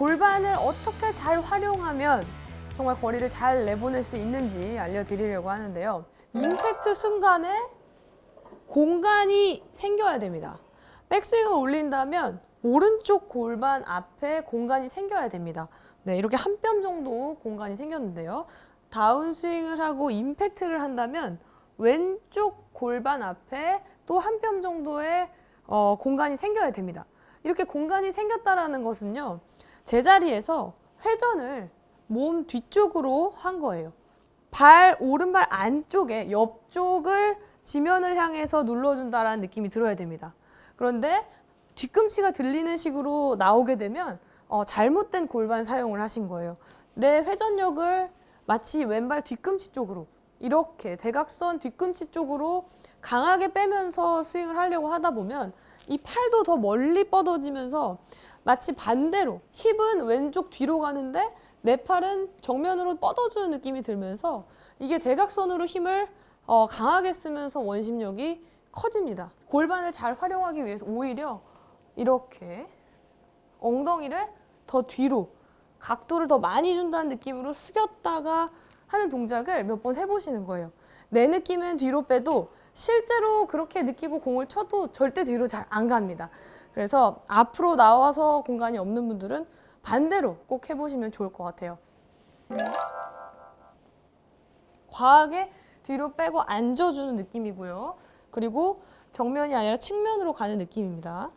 골반을 어떻게 잘 활용하면 정말 거리를 잘 내보낼 수 있는지 알려드리려고 하는데요. 임팩트 순간에 공간이 생겨야 됩니다. 백스윙을 올린다면 오른쪽 골반 앞에 공간이 생겨야 됩니다. 네, 이렇게 한 뼘 정도 공간이 생겼는데요. 다운스윙을 하고 임팩트를 한다면 왼쪽 골반 앞에 또 한 뼘 정도의 어, 공간이 생겨야 됩니다. 이렇게 공간이 생겼다라는 것은요, 제자리에서 회전을 몸 뒤쪽으로 한 거예요. 발 오른발 안쪽에 옆쪽을 지면을 향해서 눌러준다라는 느낌이 들어야 됩니다. 그런데 뒤꿈치가 들리는 식으로 나오게 되면 어, 잘못된 골반 사용을 하신 거예요. 내 회전력을 마치 왼발 뒤꿈치 쪽으로 이렇게 대각선 뒤꿈치 쪽으로 강하게 빼면서 스윙을 하려고 하다 보면 이 팔도 더 멀리 뻗어지면서 마치 반대로 힙은 왼쪽 뒤로 가는데 내 팔은 정면으로 뻗어주는 느낌이 들면서 이게 대각선으로 힘을 어, 강하게 쓰면서 원심력이 커집니다. 골반을 잘 활용하기 위해서 오히려 이렇게 엉덩이를 더 뒤로 각도를 더 많이 준다는 느낌으로 숙였다가 하는 동작을 몇 번 해보시는 거예요. 내 느낌은 뒤로 빼도 실제로 그렇게 느끼고 공을 쳐도 절대 뒤로 잘 안 갑니다. 그래서 앞으로 나와서 공간이 없는 분들은 반대로 꼭 해보시면 좋을 것 같아요. 과하게 뒤로 빼고 앉아주는 느낌이고요. 그리고 정면이 아니라 측면으로 가는 느낌입니다.